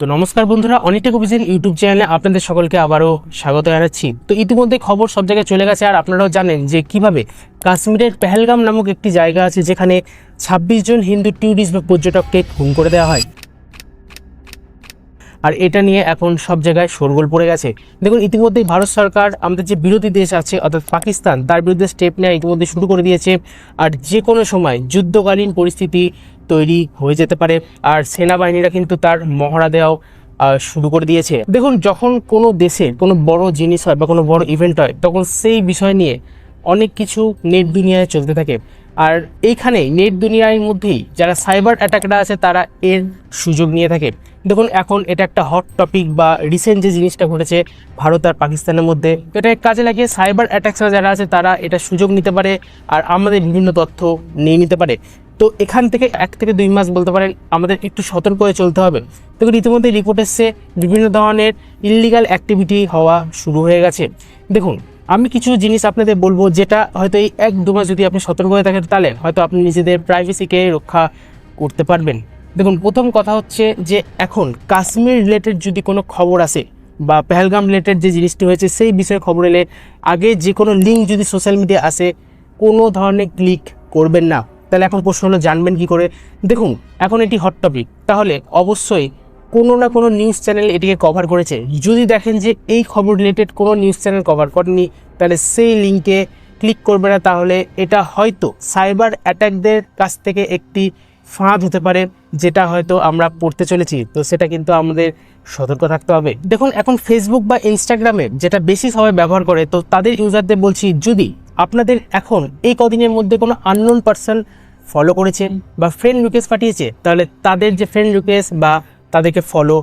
তো নমস্কার বন্ধুরা অনেকটা কবিজেন ইউটিউব চ্যানেলে আপনাদের সকলকে আবারও স্বাগত জানাচ্ছি। তো ইতিমধ্যে খবর সব জায়গায় চলে গেছে, আর আপনারাও জানেন যে কীভাবে কাশ্মীরের পেহেলগাম নামক একটি জায়গা আছে যেখানে ছাব্বিশ জন হিন্দু ট্যুরিস্ট বা পর্যটককে খুন করে দেওয়া হয়। আর এটা নিয়ে এখন সব জায়গায় শোরগোল পড়ে গেছে। দেখুন, ইতিমধ্যেই ভারত সরকার আমাদের যে বিরোধী দেশ আছে, অর্থাৎ পাকিস্তান, তার বিরুদ্ধে স্টেপ নেওয়া ইতিমধ্যে শুরু করে দিয়েছে। আর যে কোনো সময় যুদ্ধকালীন পরিস্থিতি তৈরি হয়ে যেতে পারে। আর সেনাবাহিনীরা কিন্তু তার মহড়া দেওয়াও শুরু করে দিয়েছে। দেখুন, যখন কোনো দেশে কোনো বড় জিনিস হয় বা কোনো বড় ইভেন্ট হয়, তখন সেই বিষয় নিয়ে অনেক কিছু নেট দুনিয়ায় চলতে থাকে। আর এইখানে নেট দুনিয়ার মধ্যেই যারা সাইবার অ্যাটাকরা আছে, তারা এর সুযোগ নিয়ে থাকে। দেখুন, এখন এটা একটা হট টপিক বা রিসেন্ট যে জিনিসটা ঘটেছে ভারত আর পাকিস্তানের মধ্যে, এটা কাজে লাগিয়ে সাইবার অ্যাটাকসরা যারা আছে, তারা এটা সুযোগ নিতে পারে। আর আমাদের বিভিন্ন তথ্য নিয়ে নিতে পারে। তো এখান থেকে এক থেকে দুই মাস বলতে পারেন আমাদের একটু সতর্ক হয়ে চলতে হবে। দেখুন ইতিমধ্যে রিপোর্ট এসছে, বিভিন্ন ধরনের ইলিগাল অ্যাক্টিভিটি হওয়া শুরু হয়ে গেছে। দেখুন, আমি কিছু জিনিস আপনাদের বলব যেটা হয়তো এই এক দু মাস যদি আপনি সতর্ক হয়ে থাকেন, তাহলে হয়তো আপনি নিজেদের প্রাইভেসিকে রক্ষা করতে পারবেন। দেখুন, প্রথম কথা হচ্ছে যে এখন কাশ্মীর রিলেটেড যদি কোনো খবর আসে বা পেহেলগাম রিলেটেড যে জিনিসটি হয়েছে, সেই বিষয়ে খবর এলে আগে যে কোনো লিঙ্ক যদি সোশ্যাল মিডিয়া আসে, কোনো ধরনের ক্লিক করবেন না। তাহলে এখন প্রশ্ন হলো, জানবেন কি করে? দেখুন, এখন এটি হট টপিক তাহলে অবশ্যই কোনো না কোনো নিউজ চ্যানেল এটিকে কভার করেছে। যদি দেখেন যে এই খবর রিলেটেড কোনো নিউজ চ্যানেল কভার করেনি, তাহলে সেই লিঙ্কে ক্লিক করবে না। তাহলে এটা হয়তো সাইবার অ্যাটাকদের কাছ থেকে একটি ফাঁদ হতে পারে, যেটা হয়তো আমরা পড়তে চলেছি। তো সেটা কিন্তু আমাদের সতর্ক থাকতে হবে। দেখুন, এখন ফেসবুক বা ইনস্টাগ্রামে যেটা বেশি সবাই ব্যবহার করে, তো তাদের ইউজারদের বলছি, যদি আপনাদের এখন এই কদিনের মধ্যে কোনো আননোন পার্সন ফলো করেছে বা ফ্রেন্ড রিকোয়েস্ট পাঠিয়েছে? তাহলে তাদের যে ফ্রেন্ড রিকোয়েস্ট বা তাদেরকে ফলো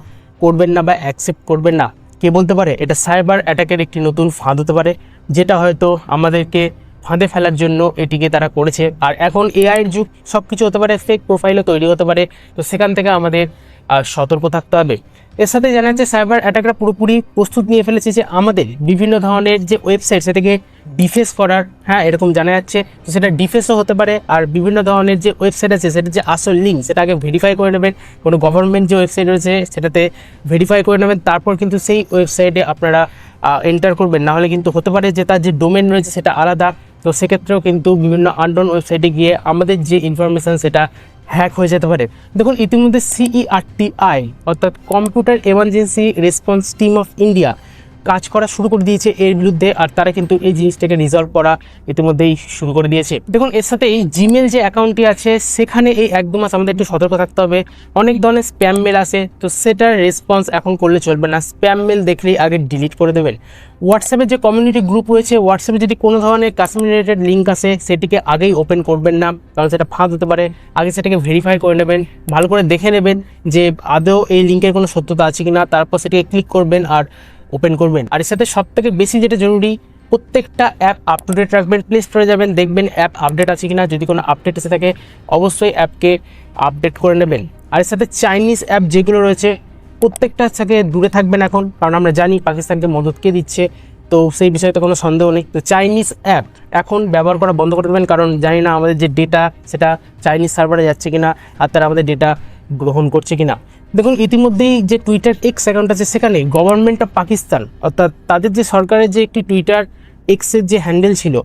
করবেন না বা অ্যাকসেপ্ট করবেন না, কে বলতে পারে? এটা সাইবার অ্যাটাকের একটি নতুন ফাঁদ হতে পারে, যেটা হয়তো আমাদেরকে ফাঁদে ফেলার জন্য এটিকে তারা করেছে। আর এখন এআইয়ের যুগ সব কিছু হতে পারে ফেক প্রোফাইলও তৈরি হতে পারে। তো সেখান থেকে আমাদের সতর্ক থাকতে হবে। এর সাথে জানা যাচ্ছে সাইবার অ্যাটাকরা পুরোপুরি প্রস্তুত নিয়ে ফেলেছে যে আমাদের বিভিন্ন ধরনের যে ওয়েবসাইট সেটাকে ডিফেস করার হ্যাঁ এরকম জানা যাচ্ছে। তো সেটা ডিফেসও হতে পারে, আর বিভিন্ন ধরনের যে ওয়েবসাইট আছে, সেটা যে আসল লিঙ্ক সেটা আগে ভেরিফাই করে নেবেন। কোনো গভর্নমেন্ট যে ওয়েবসাইট রয়েছে, সেটাতে ভেরিফাই করে নেবেন। তারপর কিন্তু সেই ওয়েবসাইটে আপনারা এন্টার করবেন। নাহলে কিন্তু হতে পারে যে তার যে ডোমেন রয়েছে, সেটা আলাদা। তো সেক্ষেত্রেও কিন্তু বিভিন্ন আনডন ওয়েবসাইটে গিয়ে আমাদের যে ইনফরমেশান সেটা হ্যাক হয়ে যেতে পারে। দেখুন, ইতিমধ্যে সিইআরটিআই অর্থাৎ computer emergency response team of India কাজ করা শুরু করে দিয়েছে এর বিরুদ্ধে, আর তারা কিন্তু এই জিনিসটাকে রিজলভ করা ইতিমধ্যেই শুরু করে দিয়েছে। দেখুন, এর সাথে এই জিমেল যে অ্যাকাউন্টটি আছে, সেখানে এই এক দু মাস আমাদের একটু সতর্ক থাকতে হবে। অনেক ধরনের স্প্যাম মেল আসে, তো সেটার রেসপন্স এখন করলে চলবে না। স্প্যাম মেল দেখলেই আগে ডিলিট করে দেবেন। হোয়াটসঅ্যাপের যে কমিউনিটি গ্রুপ রয়েছে হোয়াটসঅ্যাপে যদি কোনো ধরনের কাশ্মীর রিলেটেড লিঙ্ক আসে, সেটিকে আগেই ওপেন করবেন না, কারণ সেটা ফাঁদ হতে পারে। আগে সেটাকে ভেরিফাই করে নেবেন, ভালো করে দেখে নেবেন যে আদৌ এই লিঙ্কের কোনো সত্যতা আছে কি না তারপর সেটিকে ক্লিক করবেন, আর ওপেন করবেন। আর এর সাথে সব থেকে বেশি যেটা জরুরি, প্রত্যেকটা অ্যাপ আপ টু ডেট রাখবেন প্লে স্টোরে যাবেন, দেখবেন অ্যাপ আপডেট আছে কিনা, যদি কোনো আপডেট এসে থাকে, অবশ্যই অ্যাপকে আপডেট করে নেবেন। আর এর সাথে চাইনিজ অ্যাপ যেগুলো রয়েছে, প্রত্যেকটা থেকে দূরে থাকবেন এখন, কারণ আমরা জানি পাকিস্তানকে মদত কে দিচ্ছে, তো সেই বিষয়ে তো কোনো সন্দেহ নেই। তো চাইনিজ অ্যাপ এখন ব্যবহার করা বন্ধ করে দেবেন, কারণ জানি না আমাদের যে ডেটা সেটা চাইনিজ সার্ভারে যাচ্ছে কিনা, আর তারা আমাদের ডেটা গ্রহণ করছে কিনা। দেখুন, ইতিমধ্যেই যে টুইটার এক্স অ্যাকাউন্ট আছে, সেখানে গভর্নমেন্ট অফ পাকিস্তান অর্থাৎ তাদের যে সরকারের যে একটি টুইটার এক্সের যে হ্যান্ডেল ছিল,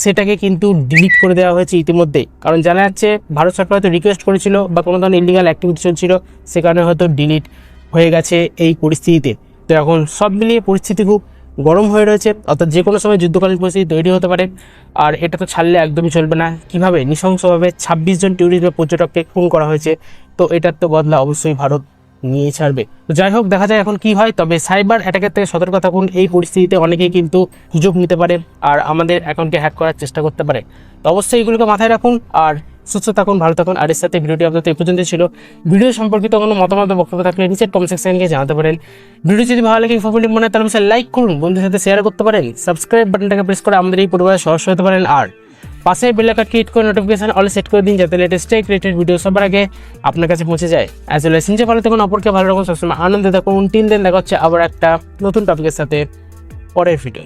সেটাকে কিন্তু ডিলিট করে দেওয়া হয়েছে ইতিমধ্যেই। কারণ জানা যাচ্ছে, ভারত সরকার হয়তো রিকোয়েস্ট করেছিল বা কোনো ধরনের ইলিগাল অ্যাক্টিভিটি চলছিল সেখানে হয়তো ডিলিট হয়ে গেছে এই পরিস্থিতিতে। তো এখন সব মিলিয়ে পরিস্থিতি খুব গরম হয়ে রয়েছে, অর্থাৎ যে কোনো সময় যুদ্ধকালীন পরিস্থিতি তৈরি হতে পারে। আর এটা তো ছাড়লে একদমই চলবে না। কীভাবে? নৃশংসভাবে ছাব্বিশ জন ট্যুরিস্ট বা পর্যটককে খুন করা হয়েছে। তো এটার তো বদলা অবশ্যই ভারত নিয়ে ছাড়বে। তো যাই হোক, দেখা যায় এখন কি হয়। তবে সাইবার অ্যাটাকের থেকে সতর্ক থাকুন। এই পরিস্থিতিতে অনেকেই কিন্তু সুযোগ নিতে পারে আর আমাদের অ্যাকাউন্টকে হ্যাক করার চেষ্টা করতে পারে। তো অবশ্যই এগুলোকে মাথায় রাখুন। আর সুস্থ থাকুন, ভালো থাকুন, আর এর সাথে ভিডিওটি আপনাদের এই পর্যন্ত ছিল। ভিডিও সম্পর্কিত কোনো মতামত বক্তব্য থাকলে নিচের কমেন্ট সেকশনকে জানাতে পারেন। ভিডিও যদি ভালো লাগে ইনফরমেটিভ মনে হয়, তাহলে লাইক করুন, বন্ধুদের সাথে শেয়ার করতে পারেন। সাবস্ক্রাইব বাটনটাকে প্রেস করে আমাদের এই পরিবারের সদস্য হতে পারেন। আর পাশে বেলাকাটকে হিট করে নোটিফিকেশন অল সেট করে দিন, যাতে লেটেস্ট টেক রিলেটেড ভিডিও সবার আগে আপনার কাছে পৌঁছে যায়। অ্যাজ ওয়েল এস নিচে ভালো থাকুন, অপরকে ভালো রাখুন, সবসময় আনন্দে থাকুন। তিন দিন দেখা হচ্ছে আবার একটা নতুন টপিকের সাথে পরের ভিডিও